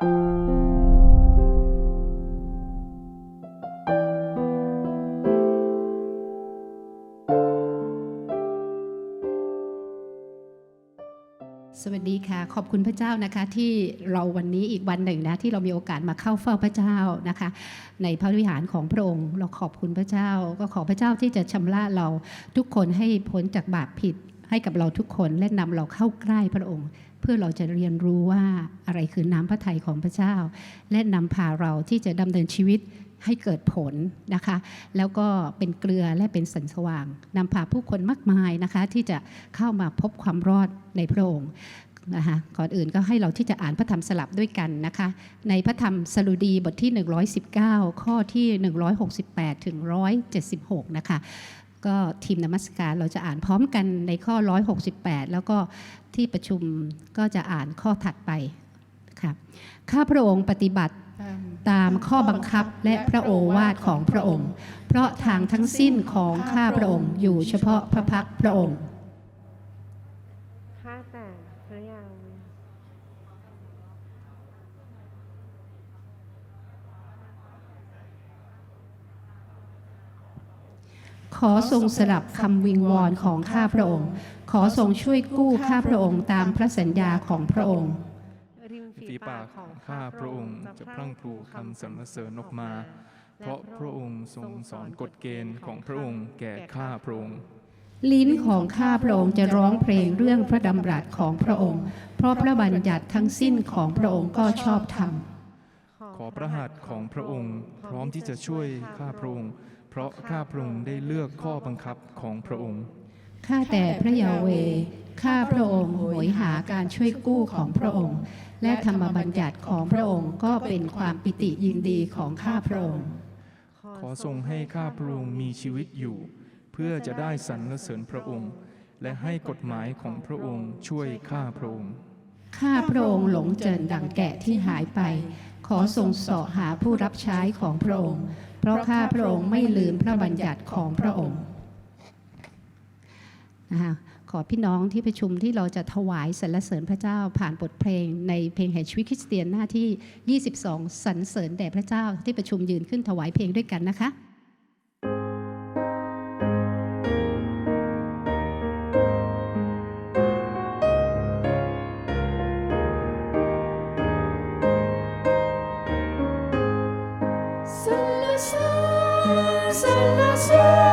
สวัสดีค่ะ ขอบคุณพระเจ้านะคะ ที่เราวันนี้อีกวันหนึ่งนะที่เรามีโอกาสมาเข้าเฝ้าพระเจ้านะคะ ในพระวิหารของพระองค์ เราขอบคุณพระเจ้า ก็ขอพระเจ้าที่จะชำระเราทุกคนให้พ้นจากบาปผิด ให้กับเราทุกคนและนำเราเข้าใกล้พระองค์ เพื่อเราจะเรียนรู้ว่าอะไรคือน้ำพระทัยของพระเจ้า และนำพาเราที่จะดำเนินชีวิตให้เกิดผลนะคะ แล้วก็เป็นเกลือและเป็นสันสว่างนำพาผู้คนมากมายนะคะ ที่จะเข้ามาพบความรอดในพระองค์นะคะก่อนอื่นก็ให้เราที่จะอ่านพระธรรมสลับด้วยกันนะคะ ในพระธรรมสรุดีบทที่ 119 ข้อที่ 168 ถึง 176 นะคะ ก็ทีมนมัสการเราจะอ่านพร้อมกันในข้อ 168 แล้วก็ที่ประชุมก็จะอ่านข้อถัดไปค่ะข้าพระองค์ปฏิบัติตามข้อบังคับและพระโอวาทของพระองค์ เพราะทางทั้งสิ้นของข้าพระองค์อยู่เฉพาะพระพักพระองค์ ข้าแต่พระยาเวห์ ขอทรงสลับคำวิงวอนของข้าพระองค์ ขอทรงช่วยกู้ข้าพระองค์ตามพระสัญญาของพระองค์ริมฝีฝีปาปากกขขอองงข้าข้าพพระระอองงค์ค์จะจะพพรั่รั่งงพพรูรูคำคำสสรรรรเสเสริริญญออออกกมามา เพราะพระองค์ทรงสอนกฎเกณฑ์ของพระองค์แก่ข้าพระองค์ลิ้นของข้าพระองค์จะร้องเพลงเรื่องพระดำรัสของพระองค์ เพราะพระบัญญัติทั้งสิ้นของพระองค์ก็ชอบธรรม ขอพระหัตถ์ของพระองค์ พร้อมที่จะช่วยข้าพระองค์ เพราะข้าพระองค์ได้เลือกข้อบังคับของพระองค์ข้าแต่พระยาเวห์ข้าพระองค์โหยหาการช่วยกู้ของพระองค์ และธรรมบัญญัติของพระองค์ก็เป็นความปิติยินดีของข้าพระองค์ ขอทรงให้ข้าพระองค์มีชีวิตอยู่ เพื่อจะได้สรรเสริญพระองค์ และให้กฎหมายของพระองค์ช่วยข้าพระองค์ข้าพระองค์หลงเจินดังแกะที่หายไป ขอทรงเสาะหาผู้รับใช้ของพระองค์ เพราะข้าพระองค์ไม่ลืมพระบัญญัติของพระองค์นะคะขอพี่น้องที่ประชุมที่เราจะถวายสรรเสริญพระเจ้าผ่านบทเพลง ในเพลงแห่งชีวิตคริสเตียนหน้าที่ 22 สรรเสริญแด่พระเจ้าที่ประชุมยืนขึ้นถวายเพลงด้วยกันนะคะ ญสร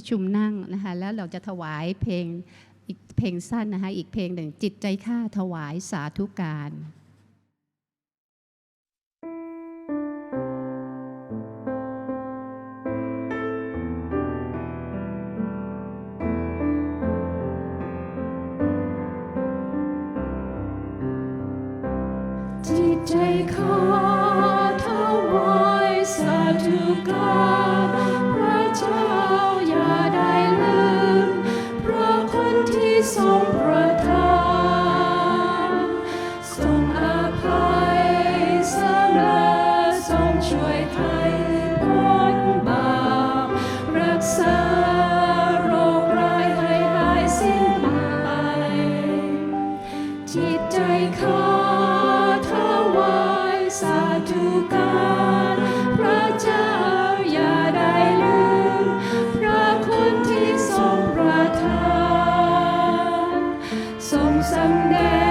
ประชุมนั่งนะคะแล้วเราจะถวายเพลงอีกเพลงสั้นนะคะอีกเพลงหนึ่งจิตใจข้าถวายสาธุการจิตใจข้าถวายสาธุการ someday.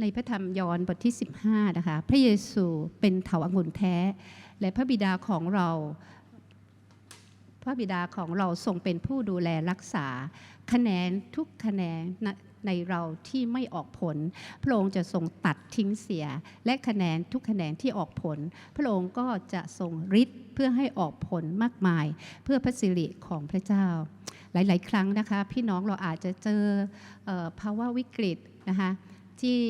ในพระธรรมยอห์นบทที่ 15 นะคะ พระเยซูเป็นเถาวัลย์แท้ และพระบิดาของเรา พระบิดาของเราทรงเป็นผู้ดูแลรักษาคะแนนทุกคะแนนในเราที่ไม่ออกผล พระองค์จะทรงตัดทิ้งเสีย และคะแนนทุกคะแนนที่ออกผล พระองค์ก็จะทรงฤทธิ์เพื่อให้ออกผลมากมาย เพื่อพระสิริของพระเจ้า หลาย ๆ ครั้งนะคะ พี่น้องเราอาจจะเจอเออภาวะวิกฤตนะคะ ที่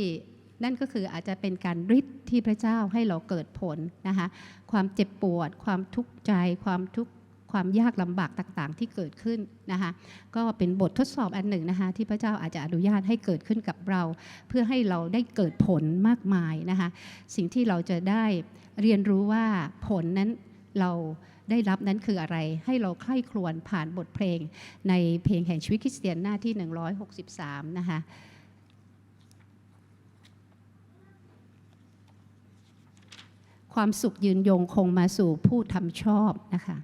นั่นก็คืออาจจะเป็นการริดที่พระเจ้าให้เราเกิดผลนะคะความเจ็บปวด ความทุกข์ใจ ความทุกข์ความยากลำบากต่างๆ ที่เกิดขึ้นนะคะก็เป็นบททดสอบอันหนึ่งนะคะที่พระเจ้าอาจจะอนุญาตให้เกิดขึ้นกับเรา เพื่อให้เราได้เกิดผลมากมายนะคะสิ่งที่เราจะได้เรียนรู้ว่าผลนั้นเราได้รับนั้นคืออะไรให้เราใคร่ครวญผ่านบทเพลง ในเพลงแห่งชีวิตคริสเตียนหน้าที่ 163 นะคะ ความสุขยืนยงคงมาสู่ผู้ทำชอบนะคะ